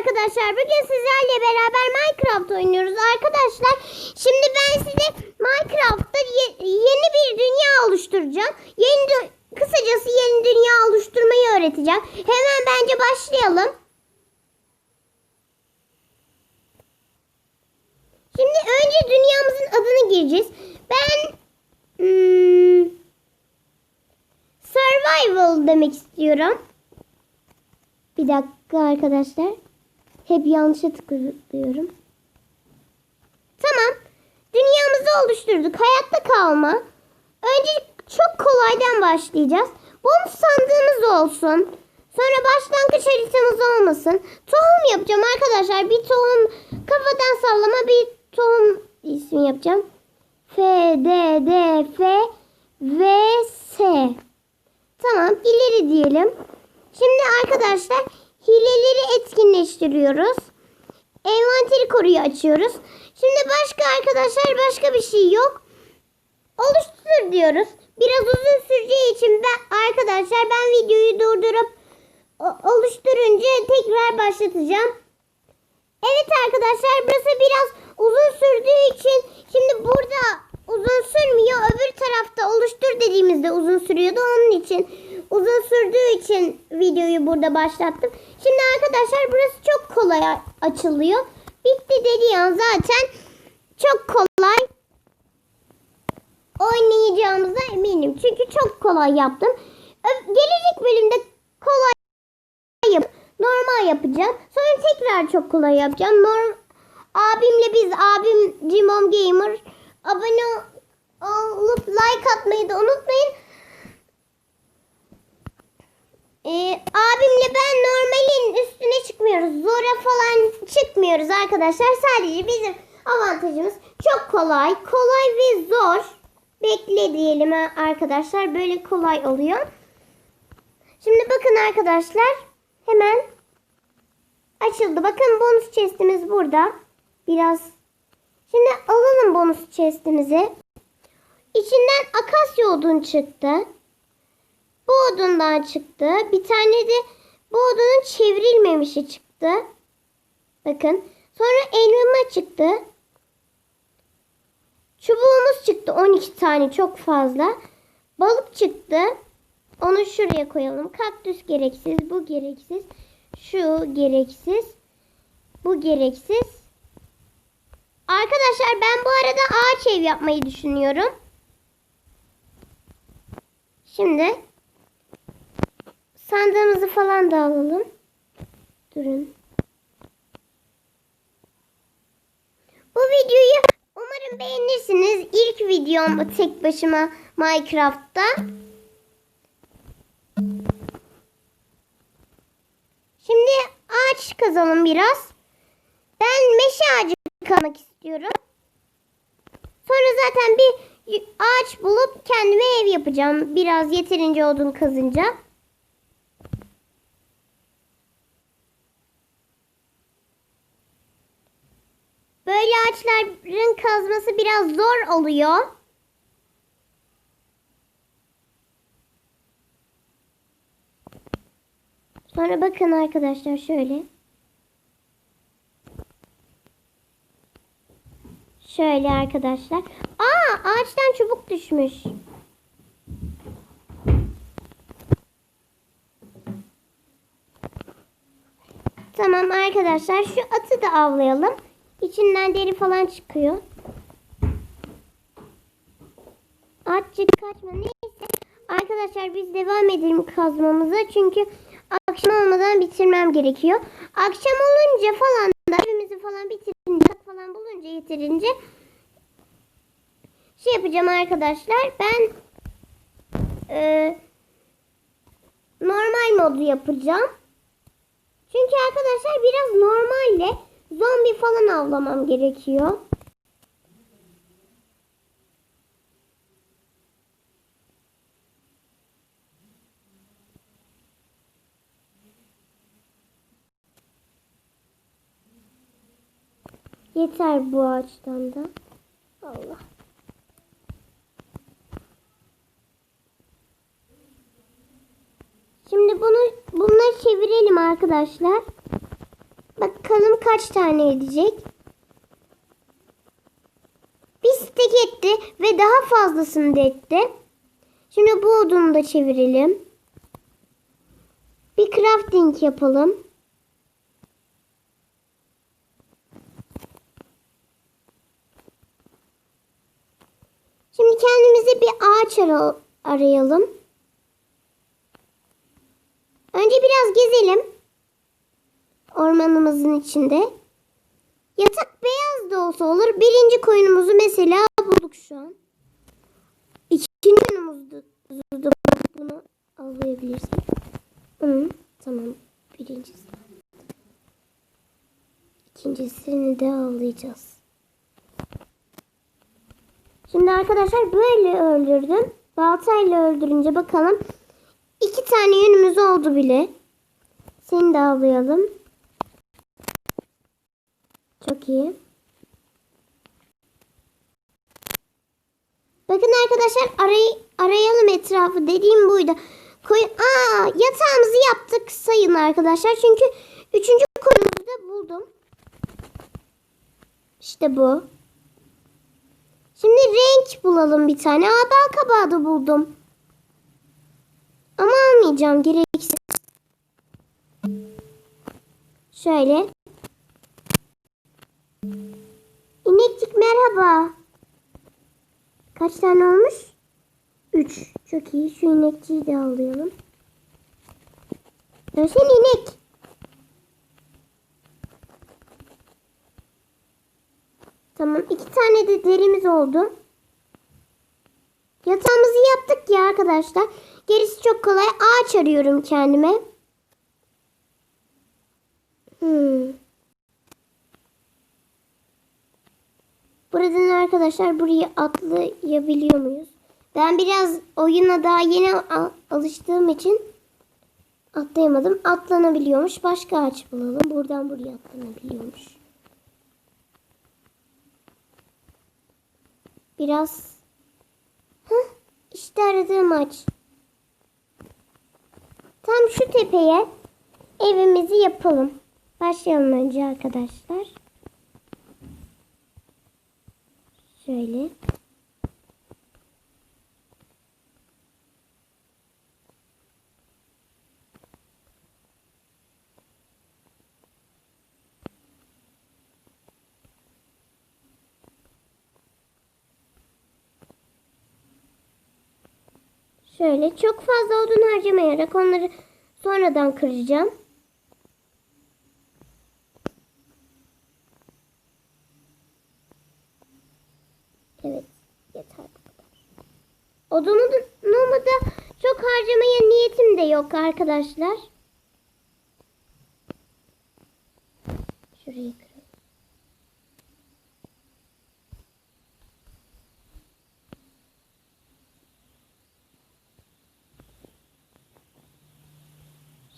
arkadaşlar. Bugün sizlerle beraber Minecraft oynuyoruz arkadaşlar. Şimdi ben size Minecraft'ta ye- yeni bir dünya oluşturacağım. Yeni kısacası yeni dünya oluşturmayı öğreteceğim. Hemen bence başlayalım. Şimdi önce dünyamızın adını gireceğiz. Ben hmm, survival demek istiyorum. Bir dakika arkadaşlar. Hep yanlışa tıklıyorum. Tamam. Dünyamızı oluşturduk. Hayatta kalma. Önce çok kolaydan başlayacağız. Bonus sandığımız olsun. Sonra başlangıç haritamız olmasın. Tohum yapacağım arkadaşlar. Bir tohum kafadan sallama bir tohum ismi yapacağım. F, D, D, F, V, S. Tamam ileri diyelim. Şimdi arkadaşlar hileleri etkinleştiriyoruz. Envanteri koruyu açıyoruz. Şimdi başka arkadaşlar başka bir şey yok. Oluştur diyoruz. Biraz uzun süreceği için ben arkadaşlar ben videoyu durdurup oluşturunca tekrar başlatacağım. Evet arkadaşlar burası biraz uzun sürdüğü için şimdi burada uzun sürmüyor. Öbür tarafta oluştur dediğimizde uzun sürüyordu. Onun için uzun sürdüğü için videoyu burada başlattım. Şimdi arkadaşlar burası çok kolay açılıyor. Bitti dediği an zaten çok kolay oynayacağımıza eminim. Çünkü çok kolay yaptım. Gelecek bölümde kolay yap normal yapacağım. Sonra tekrar çok kolay yapacağım. Norm abimle biz abim Cimom Gamer abone olup like atmayı da unutmayın. Ee, abimle ben normalin üstüne çıkmıyoruz. Zora falan çıkmıyoruz arkadaşlar. Sadece bizim avantajımız çok kolay. Kolay ve zor. Bekle diyelim arkadaşlar. Böyle kolay oluyor. Şimdi bakın arkadaşlar. Hemen açıldı. Bakın bonus chestimiz burada. Biraz. Şimdi alalım bonus chestimizi. İçinden akasya odun çıktı. Bu odundan çıktı. Bir tane de bu odunun çevrilmemişi çıktı. Bakın. Sonra elma çıktı. Çubuğumuz çıktı 12 tane çok fazla. Balık çıktı. Onu şuraya koyalım. Kaktüs gereksiz, bu gereksiz. Şu gereksiz. Bu gereksiz. Arkadaşlar ben bu arada ağaç ev yapmayı düşünüyorum. Şimdi sandığımızı falan da alalım. Durun. Bu videoyu umarım beğenirsiniz. İlk videom tek başıma Minecraft'ta. Şimdi ağaç kazalım biraz. Ben meşe ağacı kazmak istiyorum. Sonra zaten bir ağaç bulup kendime ev yapacağım. Biraz yeterince odun kazınca. Böyle ağaçların kazması biraz zor oluyor. Sonra bakın arkadaşlar şöyle. Şöyle arkadaşlar. Aa ağaçtan çubuk düşmüş. Tamam arkadaşlar şu atı da avlayalım. İçinden deri falan çıkıyor. Atçık kaçma neyse. Arkadaşlar biz devam edelim kazmamıza. Çünkü akşam olmadan bitirmem gerekiyor. Akşam olunca falan evimizi falan bitirince falan bulunca yeterince şey yapacağım arkadaşlar. Ben e, normal modu yapacağım. Çünkü arkadaşlar biraz normalle zombi falan avlamam gerekiyor. Yeter bu ağaçtan da. Allah. Şimdi bunu bunları çevirelim arkadaşlar. Bakalım kaç tane edecek. Bir stek etti ve daha fazlasını da etti. Şimdi bu odunu da çevirelim. Bir crafting yapalım. Şimdi kendimize bir ağaç ara- arayalım. Önce biraz gezelim. Ormanımızın içinde. Yatak beyaz da olsa olur. Birinci koyunumuzu mesela bulduk şu an. İkinci koyunumuzu da bunu avlayabilirsin. Hı, tamam. Birincisi. İkincisini de avlayacağız. Şimdi arkadaşlar böyle öldürdüm. Baltayla öldürünce bakalım. İki tane yünümüz oldu bile. Seni de avlayalım. Çok iyi. Bakın arkadaşlar aray arayalım etrafı. Dediğim buydu. Koy Aa, yatağımızı yaptık sayın arkadaşlar. Çünkü üçüncü koyumuzu da buldum. İşte bu. Şimdi renk bulalım bir tane. Aa bal kabağı da buldum. Ama almayacağım gereksiz. Şöyle. İnekçik merhaba. Kaç tane olmuş? Üç. Çok iyi. Şu inekçiyi de alayalım. Dönsene inek. Tamam. iki tane de derimiz oldu. Yatağımızı yaptık ya arkadaşlar. Gerisi çok kolay. Ağaç arıyorum kendime. Hmm. Buradan arkadaşlar burayı atlayabiliyor muyuz? Ben biraz oyuna daha yeni alıştığım için atlayamadım. Atlanabiliyormuş. Başka ağaç bulalım. Buradan buraya atlanabiliyormuş. Biraz Hah, işte aradığım ağaç. Tam şu tepeye evimizi yapalım. Başlayalım önce arkadaşlar. Şöyle. Şöyle çok fazla odun harcamayarak onları sonradan kıracağım. Evet, yeter bu kadar. Odunumu da çok harcamaya niyetim de yok arkadaşlar.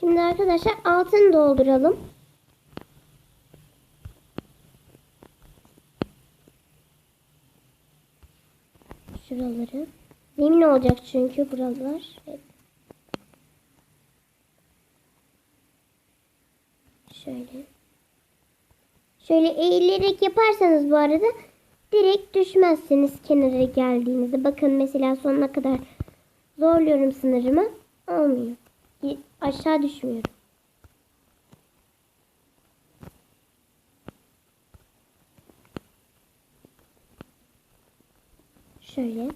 Şimdi arkadaşlar altını dolduralım. Şuraları. Zemin olacak çünkü buralar. Evet. Şöyle. Şöyle eğilerek yaparsanız bu arada direkt düşmezsiniz kenara geldiğinizde. Bakın mesela sonuna kadar zorluyorum sınırımı. Olmuyor. Aşağı düşmüyorum. Şöyle.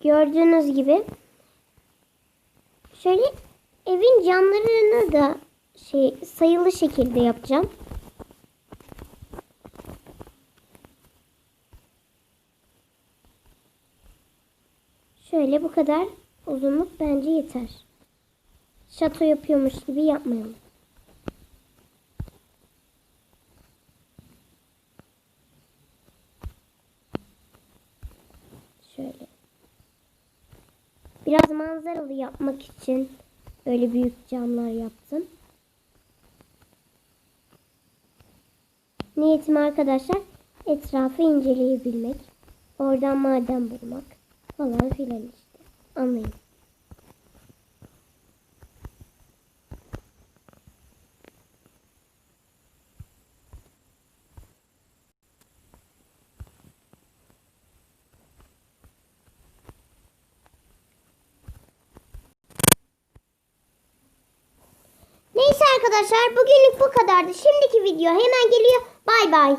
Gördüğünüz gibi şöyle evin camlarını da şey sayılı şekilde yapacağım. Şöyle bu kadar uzunluk bence yeter. Şato yapıyormuş gibi yapmayalım. Şöyle. Biraz manzaralı yapmak için böyle büyük camlar yaptım. Niyetim arkadaşlar etrafı inceleyebilmek. Oradan maden bulmak falan filan işte. Anlayın. Neyse arkadaşlar bugünlük bu kadardı. Şimdiki video hemen geliyor. Bay bay.